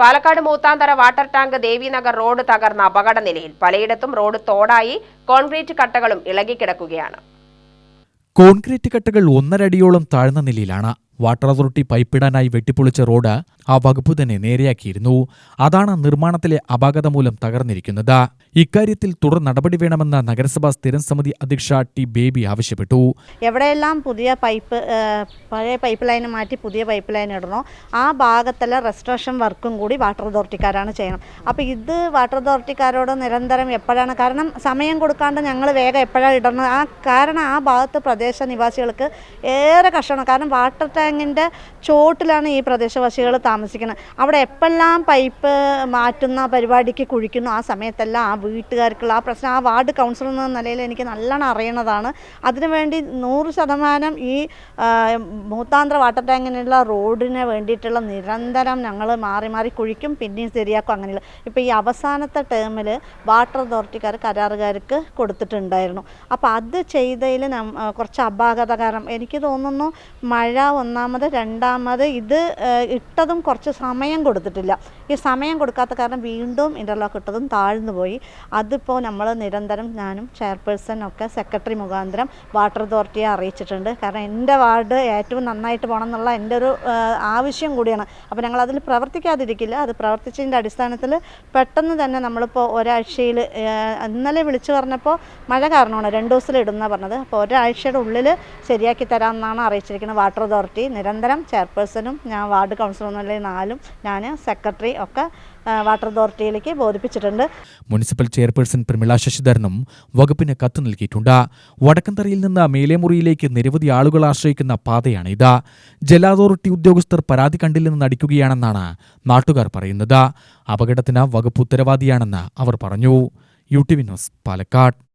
Palakkad Moothanthara water tank Devinagar road തകർന്ന അപകട നിലയിൽ പലയിടത്തും റോഡ് തോടായി കോൺക്രീറ്റ് കട്ടകളും ഇളകിക്കിടക്കുകയാണ്. കോൺക്രീറ്റ് കട്ടകൾ ഒന്നരടിയോളം താഴ്ന്ന നിലയിലാണ്. വാട്ടർ അതോറിറ്റി പൈപ്പിടാനായി വെട്ടിപ്പൊളിച്ച റോഡ് ആ വകുപ്പ് തന്നെ നേരെയാക്കിയിരുന്നു. അതാണ് നിർമ്മാണത്തിലെ അപാകത മൂലം തകർന്നിരിക്കുന്നത്. ഇക്കാര്യത്തിൽ തുടർ നടപടി വേണമെന്ന് നഗരസഭാ സ്ഥിരം സമിതി അധ്യക്ഷ ടി ബേബി ആവശ്യപ്പെട്ടു. എവിടെയെല്ലാം പുതിയ പൈപ്പ് പഴയ പൈപ്പ് ലൈൻ മാറ്റി പുതിയ പൈപ്പ് ലൈൻ ഇടണോ ആ ഭാഗത്തിലെ റെസ്ട്രേഷൻ വർക്കും കൂടി വാട്ടർ അതോറിറ്റിക്കാരാണ് ചെയ്യണം. അപ്പോൾ ഇത് വാട്ടർ അതോറിറ്റിക്കാരോട് നിരന്തരം എപ്പോഴാണ് കാരണം സമയം കൊടുക്കാണ്ട് ഞങ്ങൾ വേഗം എപ്പോഴാണ് ഇടണം ആ കാരണം ആ ഭാഗത്ത് പ്രദേശ നിവാസികൾക്ക് ഏറെ കഷ്ടമാണ്. കാരണം വാട്ടർ ടാങ്കിന്റെ ചോട്ടിലാണ് ഈ പ്രദേശവാസികൾ താമസിക്കുന്നത്. അവിടെ എപ്പോഴെല്ലാം പൈപ്പ് മാറ്റുന്ന പരിപാടിക്ക് കുഴിക്കുന്നു ആ സമയത്തെല്ലാം ആ വീട്ടുകാർക്കുള്ള ആ പ്രശ്നം ആ വാർഡ് കൗൺസിലർ എന്ന നിലയിൽ എനിക്ക് നല്ലോണം അറിയണതാണ്. അതിനുവേണ്ടി നൂറ് ശതമാനം ഈ മൂത്താന്ത്ര വാട്ടർ ടാങ്കിനുള്ള റോഡിനെ വേണ്ടിയിട്ടുള്ള നിരന്തരം ഞങ്ങൾ മാറി മാറി കുഴിക്കും പിന്നെയും ശരിയാക്കും അങ്ങനെയുള്ള. ഇപ്പോൾ ഈ അവസാനത്തെ ടേമിൽ വാട്ടർ അതോറിറ്റിക്കാർ കരാറുകാർക്ക് കൊടുത്തിട്ടുണ്ടായിരുന്നു. അപ്പോൾ അത് ചെയ്തതിൽ കുറച്ച് അപാകത കാരണം എനിക്ക് തോന്നുന്നു മഴ ഒന്നാമത് രണ്ടാമത് ഇത് ഇട്ടതും കുറച്ച് സമയം കൊടുത്തിട്ടില്ല. ഈ സമയം കൊടുക്കാത്ത കാരണം വീണ്ടും ഇന്റർലോക്ക് ഇട്ടതും താഴ്ന്നു പോയി. അതിപ്പോൾ നമ്മൾ നിരന്തരം ഞാനും ചെയർപേഴ്സൺ ഒക്കെ സെക്രട്ടറി മുഖാന്തരം വാട്ടർ അതോറിറ്റിയെ അറിയിച്ചിട്ടുണ്ട്. കാരണം എന്റെ വാർഡ് ഏറ്റവും നന്നായിട്ട് പോകണം എന്നുള്ള എന്റെ ഒരു ആവശ്യം കൂടിയാണ്. അപ്പോൾ ഞങ്ങൾ അതിൽ പ്രവർത്തിക്കാതിരിക്കില്ല. അത് പ്രവർത്തിച്ചതിന്റെ അടിസ്ഥാനത്തിൽ പെട്ടെന്ന് തന്നെ നമ്മളിപ്പോൾ ഒരാഴ്ചയിൽ ഇന്നലെ വിളിച്ചു പറഞ്ഞപ്പോൾ മഴ കാരണമാണ്. രണ്ട് ദിവസത്തിൽ ഇടുന്ന പറഞ്ഞത്. അപ്പോൾ ഒരാഴ്ചയുടെ ഉള്ളിൽ ശരിയാക്കി തരാമെന്നാണ് അറിയിച്ചിരിക്കുന്നത് വാട്ടർ അതോറിറ്റി നിരന്തരം ചെയർപേഴ്സണും ഞാൻ വാർഡ് കൗൺസിലർ നാലും ഞാൻ സെക്രട്ടറി ഒക്കെ വാട്ടർ അതോറിറ്റിയിലേക്ക് ബോധിപ്പിച്ചിട്ടുണ്ട്. മുനിസിപ്പൽ ചെയർപേഴ്സൺ പ്രമിള ശശിധരനും വകുപ്പിന് കത്ത് നൽകിയിട്ടുണ്ട്. വടക്കന്തറയിൽ നിന്ന് മേലേമുറിയിലേക്ക് നിരവധി ആളുകൾ ആശ്രയിക്കുന്ന പാതയാണിത് ജല അതോറിറ്റി ഉദ്യോഗസ്ഥർ പരാതി കണ്ടില്ലെന്ന് നടിക്കുകയാണെന്നാണ് നാട്ടുകാർ പറയുന്നത്. അപകടത്തിന് വകുപ്പ് ഉത്തരവാദിയാണെന്ന് അവർ പറഞ്ഞു. U T V news Palakkad.